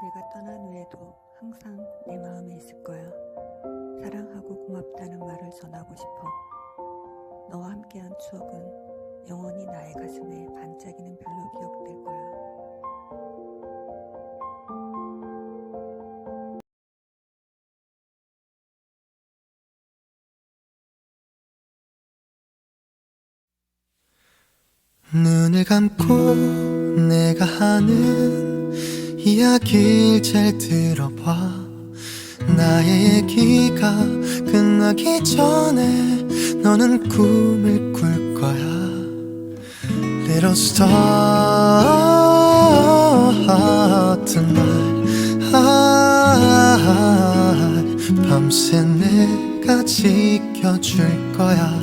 내가 떠난 후에도 항상 내 마음에 있을 거야. 사랑하고 고맙다는 말을 전하고 싶어. 너와 함께한 추억은 영원히 나의 가슴에 반짝이는 별로 기억될 거야. 눈을 감고 내가 하는 이야기를 잘 들어봐. 나의 얘기가 끝나기 전에 너는 꿈을 꿀 거야. Little star tonight 밤새 내가 지켜줄 거야.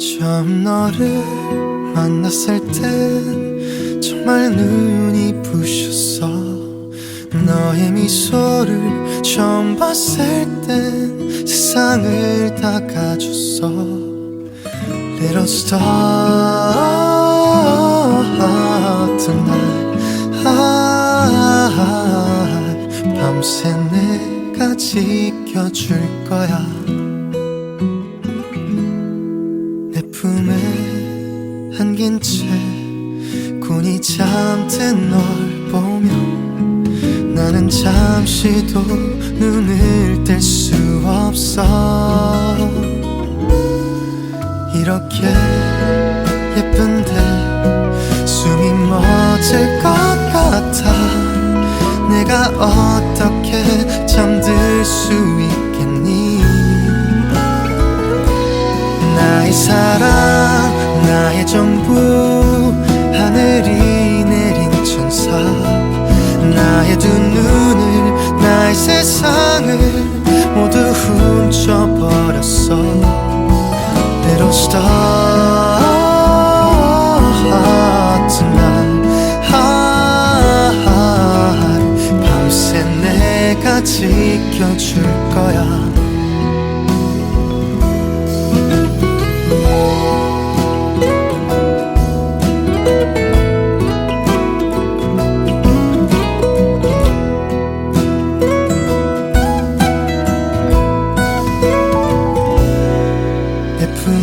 처음 너를 만났을 땐 정말 눈이 부셨어 너의 미소를 처음 봤을 땐 세상을 다 가졌어. Little star tonight. 밤새 내가 지켜줄 거야 잠든 널 보며 나는 잠시도 눈을 뗄 수 없어. 이렇게 예쁜데 숨이 멎을 것 같아. 내가 어 두 눈을 나의 세상을 모두 훔쳐버렸어. Little star tonight 밤새 내가 지켜줄 거야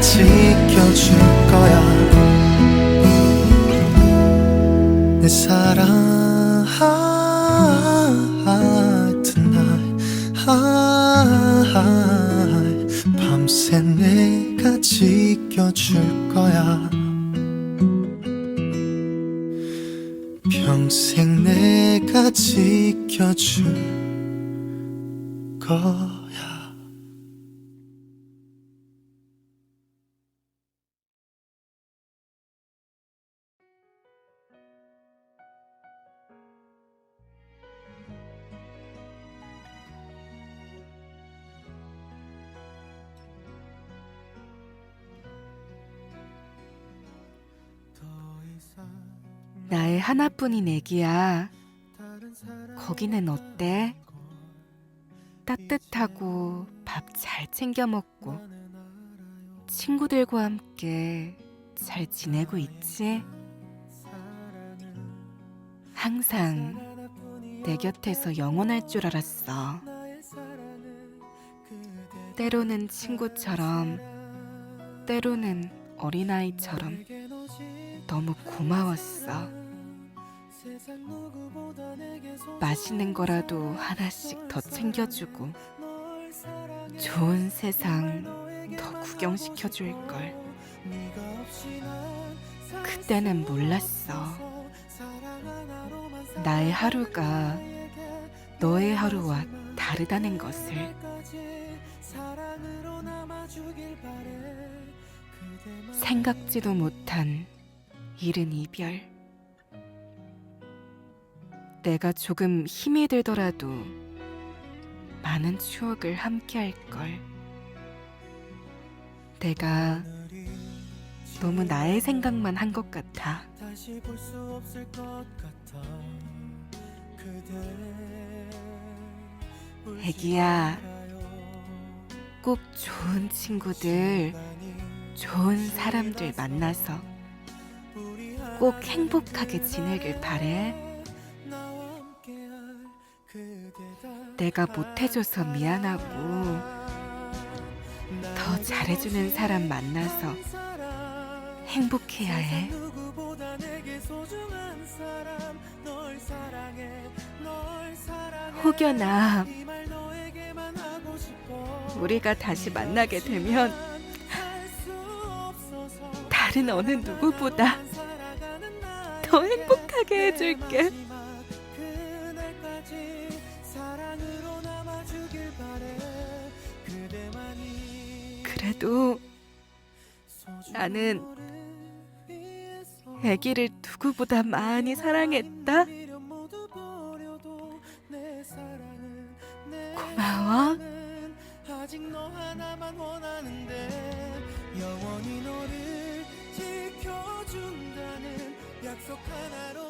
지켜줄 거야. 내 사랑 tonight 밤새 내가 지켜줄 거야 평생 내가 지켜줄 거야 나의 하나뿐인 애기야. 거기는 어때? 따뜻하고 밥 잘 챙겨 먹고 친구들과 함께 잘 지내고 있지? 항상 내 곁에서 영원할 줄 알았어. 때로는 친구처럼, 때로는 어린아이처럼 너무 고마웠어. 맛있는 거라도 하나씩 더 챙겨주고 좋은 세상 더 구경시켜 줄 걸. 그때는 몰랐어. 나의 하루가 너의 하루와 다르다는 것을. 생각지도 못한 이른 이별. 내가 조금 힘이 들더라도 많은 추억을 함께 할 걸. 내가 너무 나의 생각만 한 것 같아. 다시 볼 수 없을 것 같아 그대 애기야, 꼭 좋은 친구들, 좋은 사람들 만나서 꼭 행복하게 지내길 바래. 내가 못해줘서 미안하고 더 잘해주는 사람 만나서 행복해야 해. 혹여나 우리가 다시 만나게 되면 다른 어느 누구보다 더 행복하게 해줄게. 그래도 나는 아기를 누구보다 많이 사랑했다. 고마워. 약속 하나로